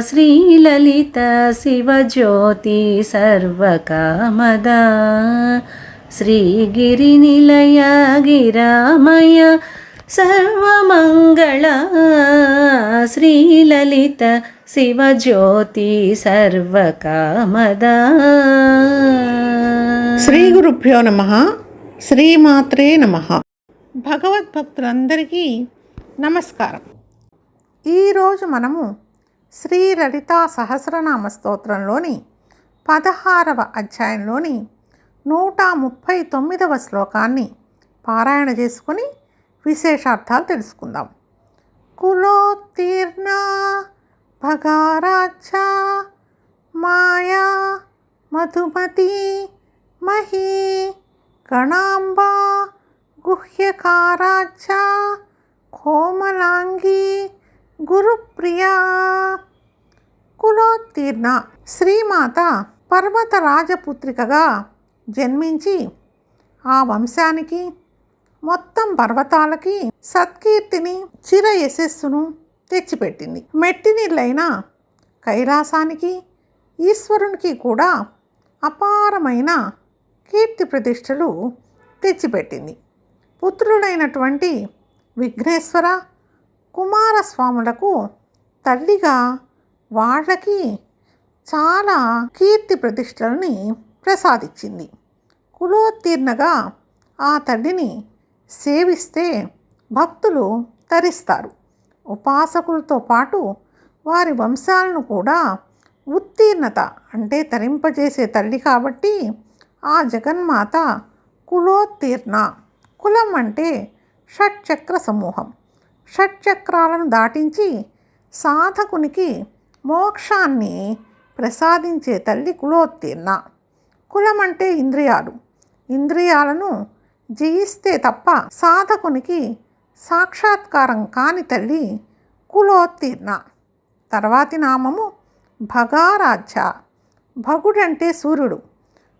శ్రీలలిత శివజ్యోతి సర్వకామదా. శ్రీగిరినిలయ గిరామయ సర్వమంగళ. శ్రీలలిత శివజ్యోతి సర్వకామదా. శ్రీ గురుభ్యో నమ. శ్రీమాత్రే నమ. భగవద్భక్తులందరికీ నమస్కారం. ఈరోజు మనము శ్రీ లలితా సహస్రనామ స్తోత్రంలోని పదహారవ అధ్యాయంలోని నూట ముప్పై తొమ్మిదవ శ్లోకాన్ని పారాయణ చేసుకుని విశేషార్థాలు తెలుసుకుందాం. కులోత్తీర్ణ భగారాచ మాయా మధుమతి మహీ గణాంబా గుహ్యకారాచ కోమలాంగి గురుప్రియా. కులోత్తీర్ణ శ్రీమాత పర్వత రాజపుత్రికగా జన్మించి ఆ వంశానికి మొత్తం పర్వతాలకి సత్కీర్తిని చిర యశస్సును తెచ్చిపెట్టింది. మెట్టినిళ్ళైన కైలాసానికి ఈశ్వరునికి కూడా అపారమైన కీర్తి ప్రతిష్టలు తెచ్చిపెట్టింది. పుత్రుడైనటువంటి విఘ్నేశ్వర కుమారస్వాములకు తల్లిగా వాళ్ళకి చాలా కీర్తి ప్రతిష్టలని ప్రసాదించింది. కులోత్తీర్ణగా ఆ తల్లిని సేవిస్తే భక్తులు తరిస్తారు. ఉపాసకులతో పాటు వారి వంశాలను కూడా ఉత్తీర్ణత అంటే తరింపజేసే తల్లి కాబట్టి ఆ జగన్మాత కులోత్తీర్ణ కులం అంటే షట్చక్ర సమూహం. షట్చక్రాలను దాటించి సాధకునికి మోక్షాన్ని ప్రసాదించే తల్లి కులోత్తీర్ణ. కులం అంటే ఇంద్రియాలు. ఇంద్రియాలను జయిస్తే తప్ప సాధకునికి సాక్షాత్కారం కాని తల్లి కులోత్తీర్ణ. తర్వాతి నామము భగారాధ్య. భగుడంటే సూర్యుడు.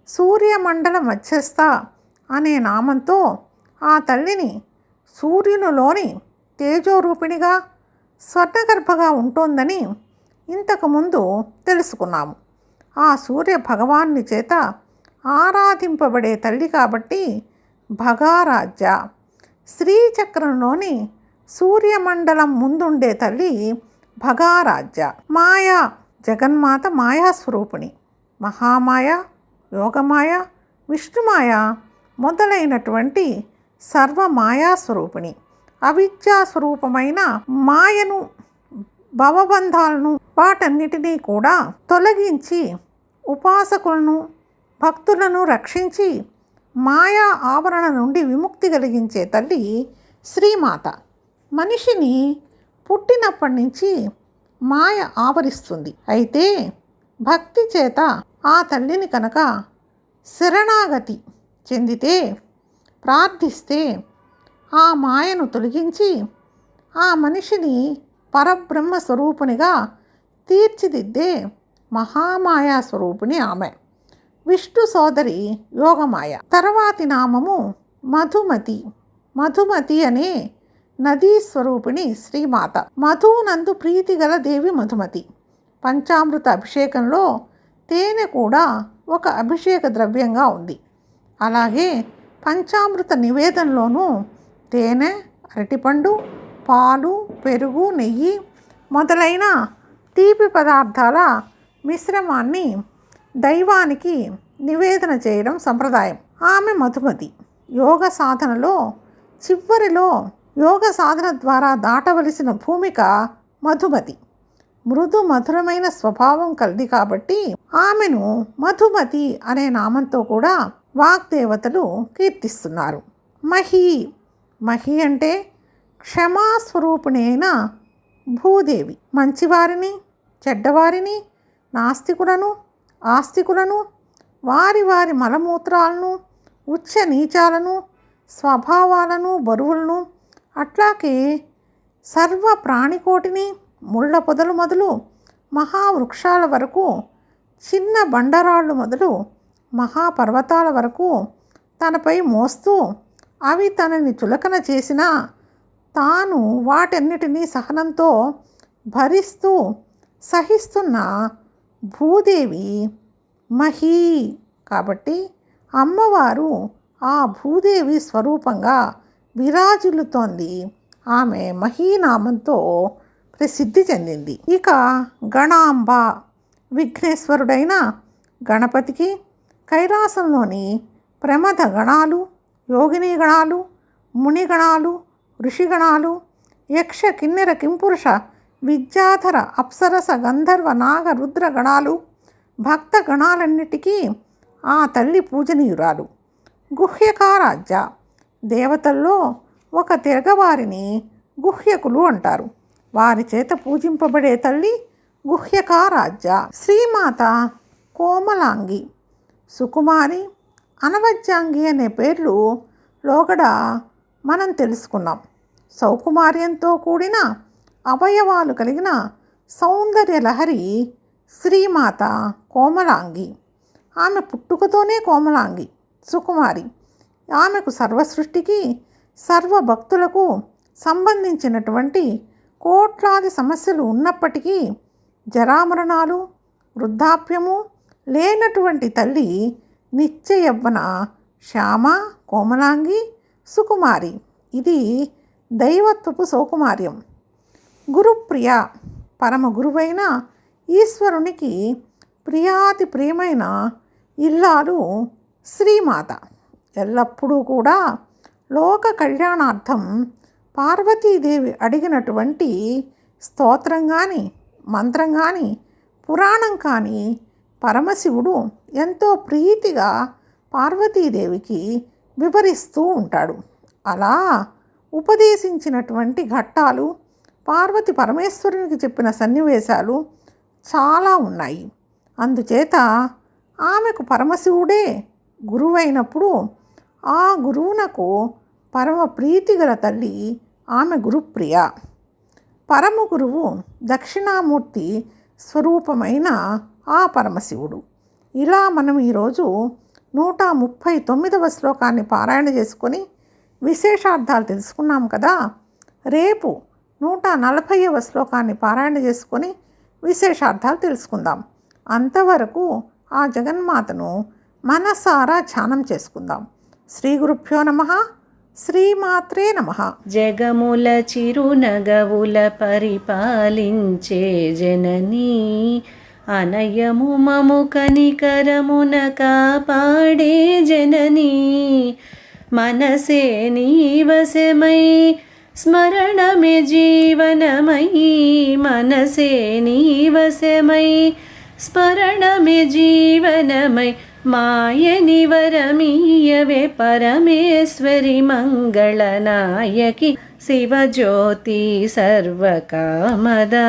సూర్యమండల మధ్యస్థ అనే నామంతో ఆ తల్లిని సూర్యునిలోని తేజోరూపిణిగా స్వర్ణగర్భగా ఉంటోందని ఇంతకుముందు తెలుసుకున్నాము. ఆ సూర్య భగవాన్ని చేత ఆరాధింపబడే తల్లి కాబట్టి భగారాజ్య శ్రీచక్రంలోని సూర్యమండలం ముందుండే తల్లి భగారాజ్య మాయా జగన్మాత మాయాస్వరూపిణి. మహామాయ యోగమాయ విష్ణుమాయ మొదలైనటువంటి సర్వమాయాస్వరూపిణి. అవిద్యా స్వరూపమైన మాయను భవబంధాలను వాటన్నిటినీ కూడా తొలగించి ఉపాసకులను భక్తులను రక్షించి మాయా ఆవరణ నుండి విముక్తి కలిగించే తల్లి శ్రీమాత. మనిషిని పుట్టినప్పటి నుంచి మాయ ఆవరిస్తుంది. అయితే భక్తి చేత ఆ తల్లిని కనుక శరణాగతి చెందితే ప్రార్థిస్తే ఆ మాయను తొలగించి ఆ మనిషిని పరబ్రహ్మ స్వరూపునిగా తీర్చిదిద్దే మహామాయా స్వరూపిణి ఆమె. విష్ణు సోదరి యోగమాయ. తర్వాతి నామము మధుమతి. మధుమతి అనే నదీ స్వరూపిణి శ్రీమాత. మధునందు ప్రీతి గల దేవి మధుమతి. పంచామృత అభిషేకంలో తేనె కూడా ఒక అభిషేక ద్రవ్యంగా ఉంది. అలాగే పంచామృత నివేదనలోనూ తేనె అరటిపండు పాలు పెరుగు నెయ్యి మొదలైన తీపి పదార్థాల మిశ్రమాన్ని దైవానికి నివేదన చేయడం సంప్రదాయం. ఆమె మధుమతి. యోగ సాధనలో చివరిలో యోగ సాధన ద్వారా దాటవలసిన భూమిక మధుమతి. మృదు మధురమైన స్వభావం కలిది కాబట్టి ఆమెను మధుమతి అనే నామంతో కూడా వాగ్దేవతలు కీర్తిస్తున్నారు. మహి మహి అంటే క్షమాస్వరూపిణి భూదేవి. మంచివారిని చెడ్డవారిని నాస్తికులను ఆస్తికులను వారి వారి మలమూత్రాలను ఉచ్చ నీచాలను స్వభావాలను బరువులను అట్లాగే సర్వ ప్రాణికోటిని ముళ్ళ పొదలు మొదలు మహావృక్షాల వరకు చిన్న బండరాళ్ళు మొదలు మహాపర్వతాల వరకు తనపై మోస్తూ అవి తనని చులకన చేసినా తాను వాటన్నిటినీ సహనంతో భరిస్తూ సహిస్తున్న భూదేవి మహీ. కాబట్టి అమ్మవారు ఆ భూదేవి స్వరూపంగా విరాజులుతోంది ఆమె మహీనామంతో ప్రసిద్ధి చెందింది. ఇక గణాంబ విఘ్నేశ్వరుడైన గణపతికి కైలాసంలోని ప్రమద గణాలు యోగిని గణాలు మునిగణాలు ఋషిగణాలు యక్ష కిన్నెర కింపురుష విద్యాధర అప్సరస గంధర్వ నాగ రుద్ర గణాలు భక్త గణాలన్నిటికీ ఆ తల్లి పూజనీయురాలు. గుహ్యకారాజ్య దేవతల్లో ఒక తిరగవారిని గుహ్యకులు అంటారు. వారి చేత పూజింపబడే తల్లి గుహ్యకారాజ్య. శ్రీమాత కోమలాంగి. సుకుమారి అనవజ్యాంగి అనే పేర్లు లోగడ మనం తెలుసుకున్నాం. సౌకుమార్యంతో కూడిన అవయవాలు కలిగిన సౌందర్య లహరి శ్రీమాత కోమలాంగి. ఆమె పుట్టుకతోనే కోమలాంగి సుకుమారి. ఆమెకు సర్వసృష్టికి సర్వ భక్తులకు సంబంధించినటువంటి కోట్లాది సమస్యలు ఉన్నప్పటికీ జరామరణాలు వృద్ధాప్యము లేనటువంటి తల్లి నిత్య యవ్వన శ్యామ కోమలాంగి సుకుమారి. ఇది దైవత్వపు సౌకుమార్యం. గురుప్రియ. పరమ గురువైన ఈశ్వరునికి ప్రియాతి ప్రియమైన ఇల్లాలు శ్రీమాత. ఎల్లప్పుడూ కూడా లోక కళ్యాణార్థం పార్వతీదేవి అడిగినటువంటి స్తోత్రం కానీ మంత్రం కానీ పురాణం కానీ పరమశివుడు ఎంతో ప్రీతిగా పార్వతీదేవికి వివరిస్తూ ఉంటాడు. అలా ఉపదేశించినటువంటి ఘట్టాలు పార్వతి పరమేశ్వరునికి చెప్పిన సన్నివేశాలు చాలా ఉన్నాయి. అందుచేత ఆమెకు పరమశివుడే గురువైనప్పుడు ఆ గురువునకు పరమ ప్రీతి గల తల్లి ఆమె గురుప్రియ. పరమ గురువు దక్షిణామూర్తి స్వరూపమైన ఆ పరమశివుడు. ఇలా మనం ఈరోజు నూట ముప్పై తొమ్మిదవ శ్లోకాన్ని పారాయణ చేసుకొని విశేషార్థాలు తెలుసుకున్నాం కదా. రేపు నూట నలభైవ శ్లోకాన్ని పారాయణ చేసుకొని విశేషార్థాలు తెలుసుకుందాం. అంతవరకు ఆ జగన్మాతను మనసారా ధ్యానం చేసుకుందాం. శ్రీ గురుభ్యో నమ శ్రీమాత్రే నమ. జగముల చిరునగవుల పరిపాలించే జననీ అనయము మము కనికరమున కాపాడే జననీ. మనసే నీవశమై స్మరణమే జీవనమయీ మనసే నీవశమై స్మరణమే జీవనమై. మాయని వరమీయవే పరమేశ్వరి మంగళనాయకి శివజ్యోతి సర్వకామదా.